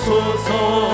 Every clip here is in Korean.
주소서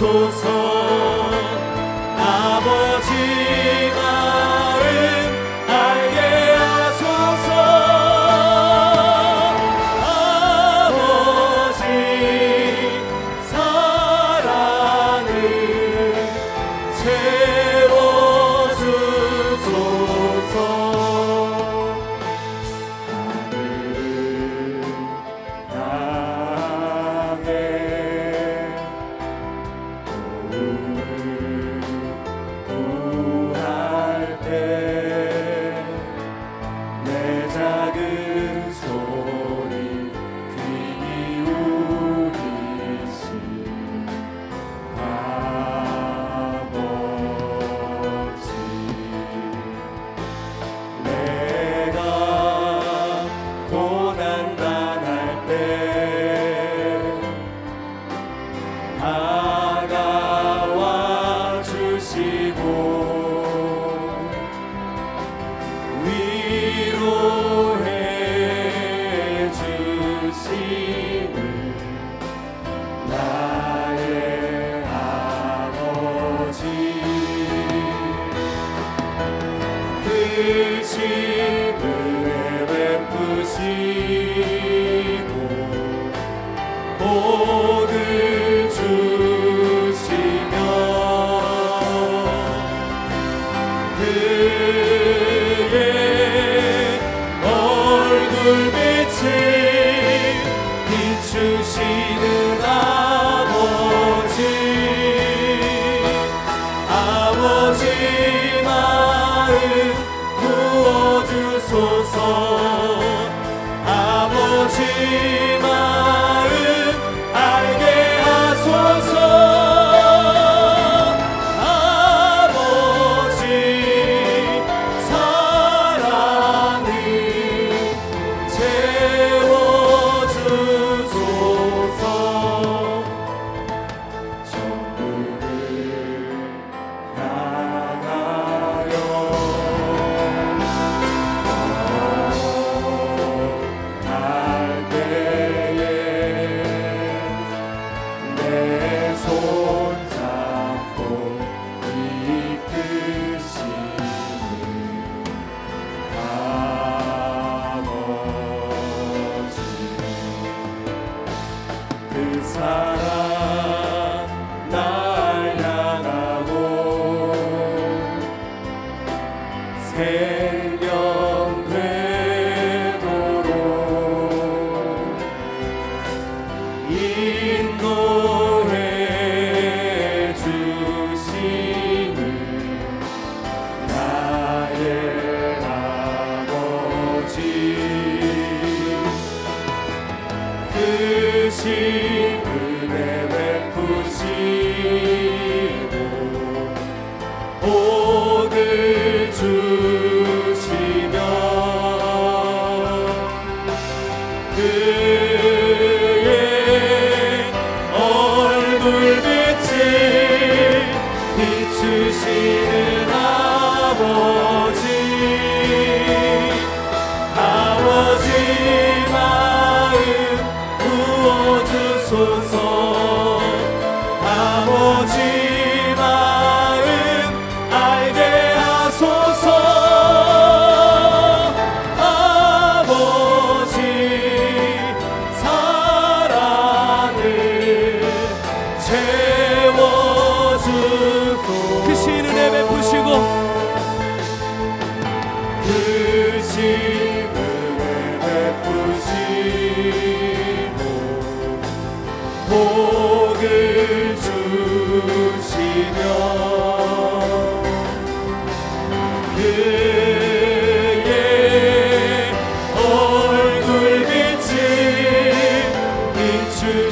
부어주소서 주시는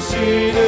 주시는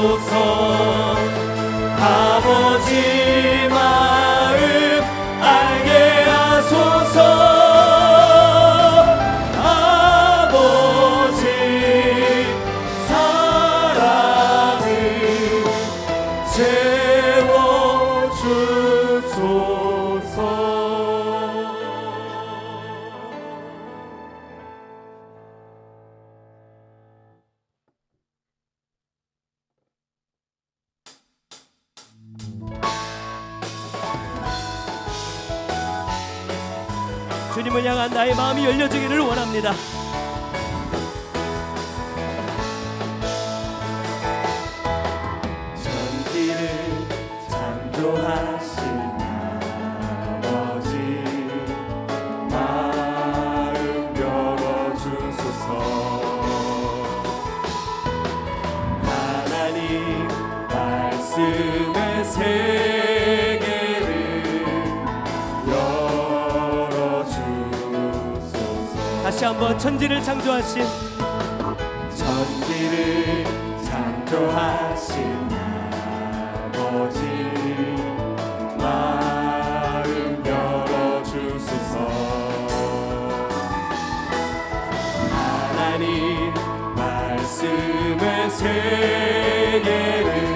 Oh. 열려지기를 원합니다. 다시 한번 천지를 창조하신 천지를 창조하신 아버지 마음 열어주소서. 하나님 말씀의 세계를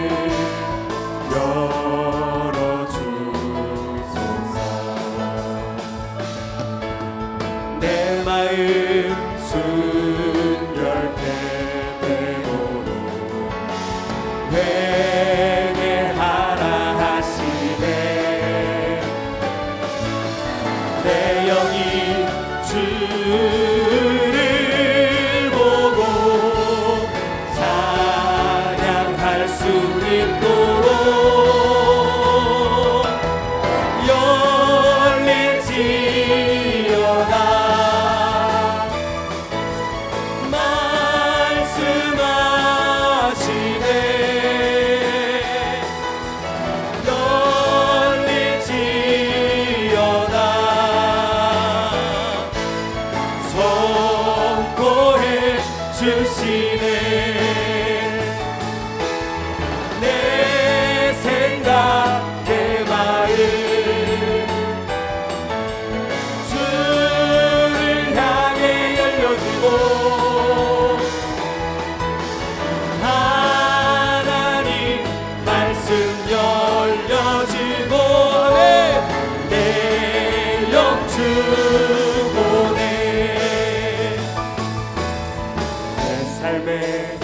sobre todos. Baby.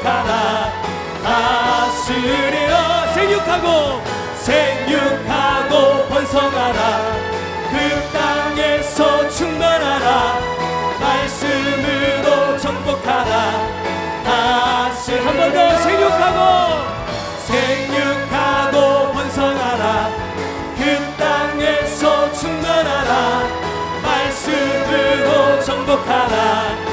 생육하라. 다스려. 생육하고 생육하고 번성하라. 그 땅에서 충만하라. 말씀으로 정복하라. 다스려. 한번 더 생육하고 생육하고 번성하라. 그 땅에서 충만하라. 말씀으로 정복하라.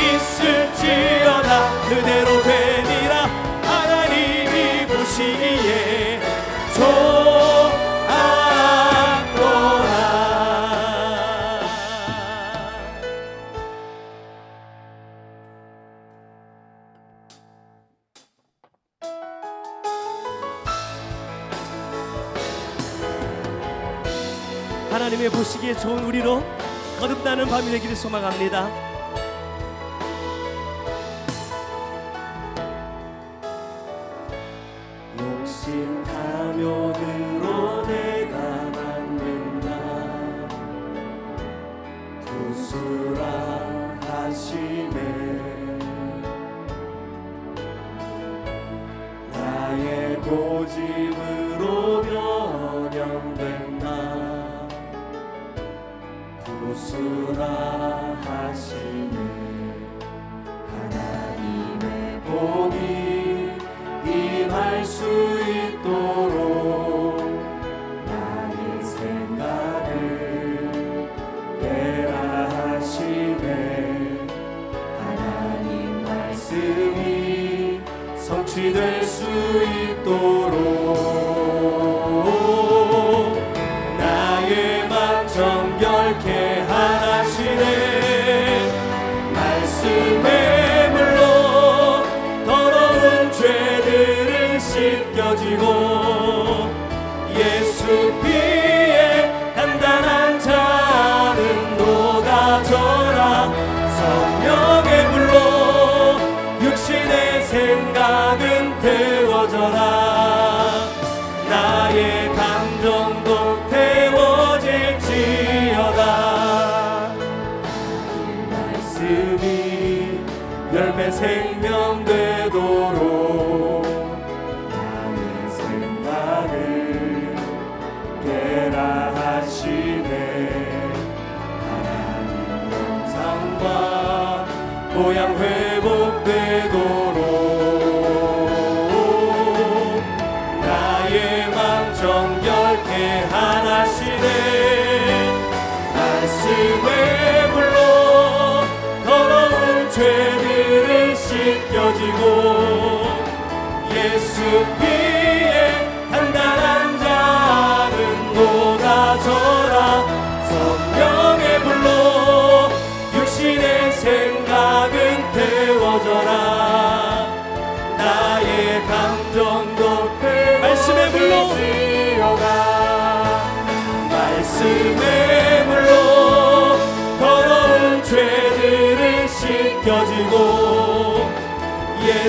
있을지어다 그대로 되리라 하나님이 보시기에 좋았거라 하나님의 보시기에 좋은 우리로 거듭나는 밤이 되기를 소망합니다. 오직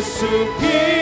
superior.